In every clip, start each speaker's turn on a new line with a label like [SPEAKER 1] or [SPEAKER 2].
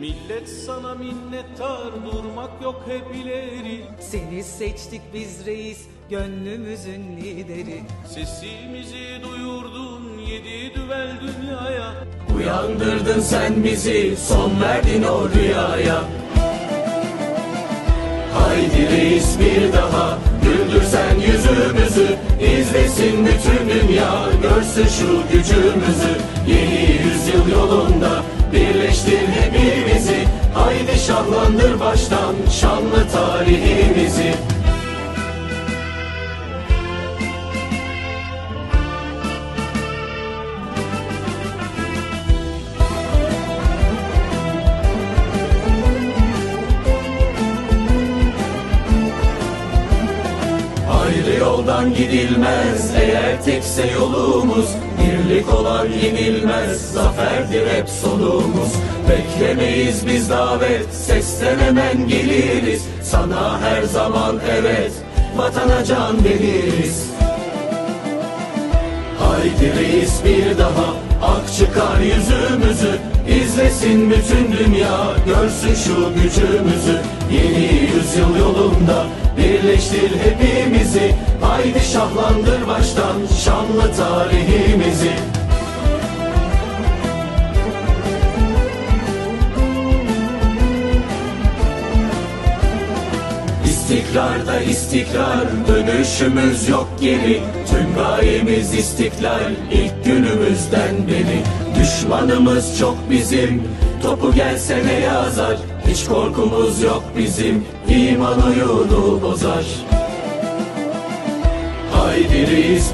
[SPEAKER 1] Millet sana minnettar durmak yok hep ileri.
[SPEAKER 2] Seni seçtik biz reis, gönlümüzün lideri.
[SPEAKER 1] Sesimizi duyurdun yedi düvel dünyaya.
[SPEAKER 3] Uyandırdın sen bizi son verdin o rüyaya. Haydi reis bir daha güldürsen yüzümüzü. İzlesin bütün dünya görsün şu gücümüzü. Yeni yüzyıl yolunda birleştir hepimizi Haydi şahlandır baştan şanlı tarihimizi yoldan gidilmez eğer tekse yolumuz Birlik olan yenilmez zaferdir hep sonumuz. Beklemeyiz biz davet sesten hemen geliriz. Sana her zaman evet vatana can veririz. Haydi reis bir daha ak çıkar yüzümüzü. İzlesin bütün dünya görsün şu gücümüzü. Yeni yüzyıl yolunda birleştir hepimizi Haydi şahlandır baştan şanlı tarihimizi. İstikrarda istikrar dönüşümüz yok geri Tüm gayemiz istiklal ilk günümüzden beri. Düşmanımız çok bizim topu gelse ne yazar? Hiç korkumuz yok bizim iman oyunu bozar Haydi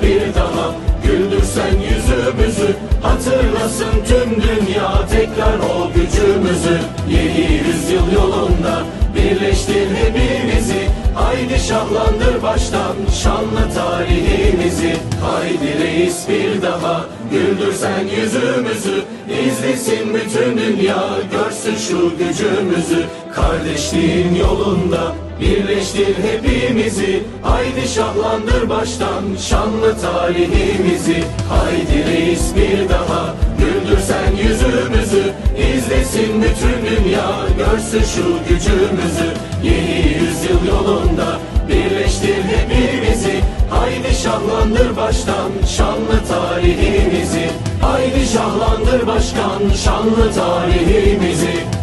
[SPEAKER 3] bir daha. Güldürsen yüzümüzü Hatırlasın tüm dünya. Tekrar o gücümüzü. Yeni yüzyıl yolunda birleştir hepimizi Haydi şahlandır baştan şanlı tarihimizi. Haydi reis bir daha güldürsen yüzümüzü. İzlesin bütün dünya görsün şu gücümüzü. Kardeşliğin yolunda birleştir hepimizi. Haydi şahlandır baştan şanlı tarihimizi. Haydi reis bir daha İzlesin bütün dünya görsün şu gücümüzü. Yeni yüzyıl yolunda birleştir hepimizi. Haydi şahlandır baştan şanlı tarihimizi. Haydi şahlandır başkan şanlı tarihimizi